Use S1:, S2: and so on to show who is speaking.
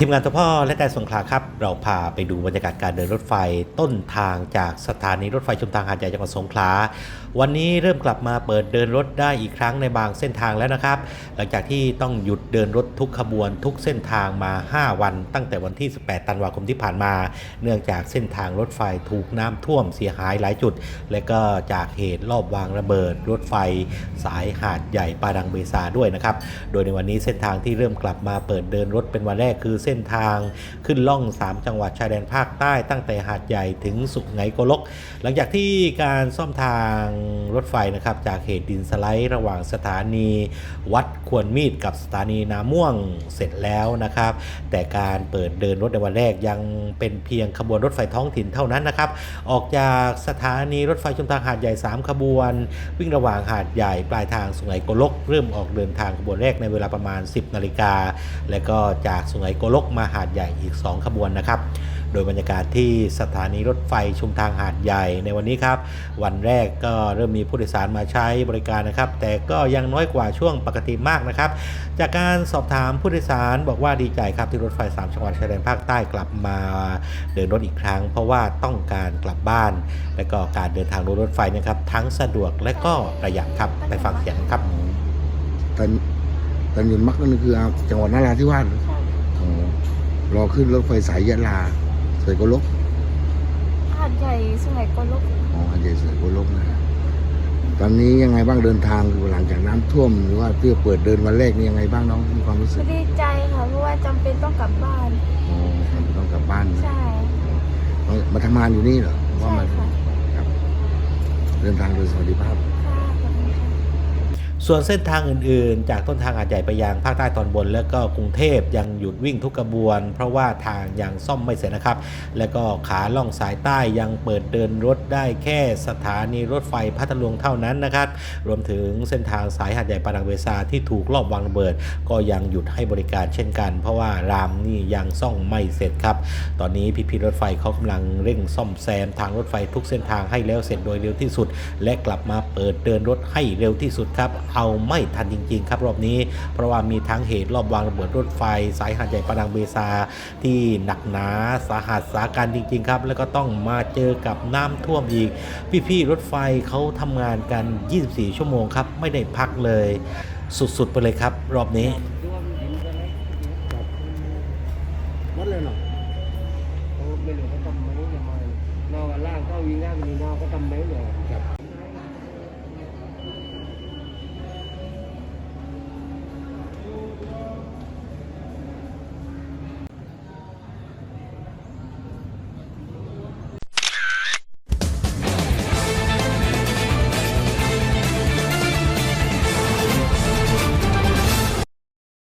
S1: ทีมงานตัวพ่อและแต่สงขลาครับ เราพาไปดูบรรยากาศการเดินรถไฟต้นทางจากสถานีรถไฟชุมทางหาดใหญ่จังหวัดสงขลา วันนี้เริ่มกลับมาเปิดเดินรถได้อีกครั้งในบางเส้นทางแล้วนะครับ หลังจากที่ต้องหยุดเดินรถทุกขบวนทุกเส้นทางมา 5 วัน ตั้งแต่วันที่ 18 ธันวาคมที่ผ่านมา เนื่องจากเส้นทางรถไฟถูกน้ำท่วมเสียหายหลายจุด และก็จากเหตุรอบวางระเบิด รถไฟ สายหาดใหญ่ปาดังเบซาด้วยนะครับ โดยในวันนี้เส้นทางที่เริ่มกลับมาเปิดเดินรถเป็นวันแรกคือส้นทางขึ้นล่อง 3 จังหวัดชายแดนภาคใต้ตั้งแต่หาดใหญ่ถึงสุไหงโกลก หลังจากที่การซ่อมทางรถไฟนะครับจากเหตุดินสไลด์ระหว่างสถานีวัดควรมีดกับสถานีนาม่วงเสร็จแล้วนะครับ แต่การเปิดเดินรถในวันแรกยังเป็นเพียงขบวนรถไฟท้องถิ่นเท่านั้นนะครับ ออกจากสถานีรถไฟชุมทางหาดใหญ่ 3 ขบวน วิ่งระหว่างหาดใหญ่ปลายทางสุไหงโกลก เริ่มออกเดินทางขบวนแรกในเวลาประมาณ 10 นาฬิกา และก็จากสุไหงโกลกกมาหาดใหญ่อีก 2 ขบวนนะครับ โดยบรรยากาศที่สถานีรถไฟชุมทางหาดใหญ่ในวันนี้ครับ วันแรกก็เริ่มมีผู้โดยสารมาใช้บริการนะครับ แต่ก็ยังน้อยกว่าช่วงปกติมากนะครับ จากการสอบถามผู้โดยสารบอกว่าดีใจครับที่รถไฟ 3 จังหวัดชายแดนภาคใต้กลับมาเดินรถอีกครั้ง เพราะว่าต้องการกลับบ้าน และก็การเดินทางโดยรถไฟนะครับทั้งสะดวกและก็ประหยัดครับไปฟังเสียงครับ
S2: ตันตันยุนมักนั่นคือจังหวัดนราธิวาส รอขึ้นรถไฟสายยะลาเสยโกลก
S3: หาดใหญ่สุไหงโกลก
S2: อ๋ออันใหญ่เสยโกลกนะฮะตอนนี้ยังไงบ้างเดินทางหลังจากน้ำท่วม หรือว่าเพื่อเปิดเดินวันแรกนี่ยังไงบ้างน้องมีความรู้สึ
S3: ก็
S2: ก
S3: ดีใจค่ะเพราะว่าจำเป็นต้องกลับบ้าน
S2: อ๋อต้องกลับบ้านนะ
S3: ใช่
S2: มาทำงานอยู่นี่เหรอว่า
S3: ใช่
S2: มา
S3: ค่ะ
S2: ครับ เดินทางโดยสวัสดิภาพ
S3: ค่ะขอบคุณค่ะ
S1: ส่วนเส้นทางอื่นๆ จากต้นทางอาจใหญ่ไปยังภาคใต้ตอนบน แล้วก็กรุงเทพยังหยุดวิ่งทุกกระบวน เพราะว่าทางยังซ่อมไม่เสร็จนะครับ แล้วก็ขาล่องสายใต้ยังเปิดเดินรถได้แค่สถานีรถไฟพัทลุงเท่านั้นนะครับ รวมถึงเส้นทางสายหาดใหญ่ปานังเวซาที่ถูกลอบวางระเบิด ก็ยังหยุดให้บริการเช่นกัน เพราะว่ารามนี่ยังซ่อมไม่เสร็จครับ ตอนนี้พี่พีรถไฟเขากำลังเร่งซ่อมแซมทางรถไฟทุกเส้นทางให้แล้วเสร็จโดยเร็วที่สุด และกลับมาเปิดเดินรถให้เร็วที่สุดครับเอาไม่ทันจริง ๆ ครับรอบนี้ เพราะว่ามีทั้งเหตุรอบวางระเบิดรถไฟ สายหาดใหญ่ปานังเบซาที่หนักหนาสาหัสสาการจริง ๆ ครับ แล้วก็ต้องมาเจอกับน้ำท่วมอีก พี่ๆรถไฟเขาทำงานกัน 24 ชั่วโมงครับ ไม่ได้พักเลย สุดๆไปเลยครับ รอบนี้
S2: วัดเลยเนาะ
S4: ไม่รู้เขาทำไหมยังไงนอกล่างก็วิ่งได้มีนอกก็ทำไหมเนี่ย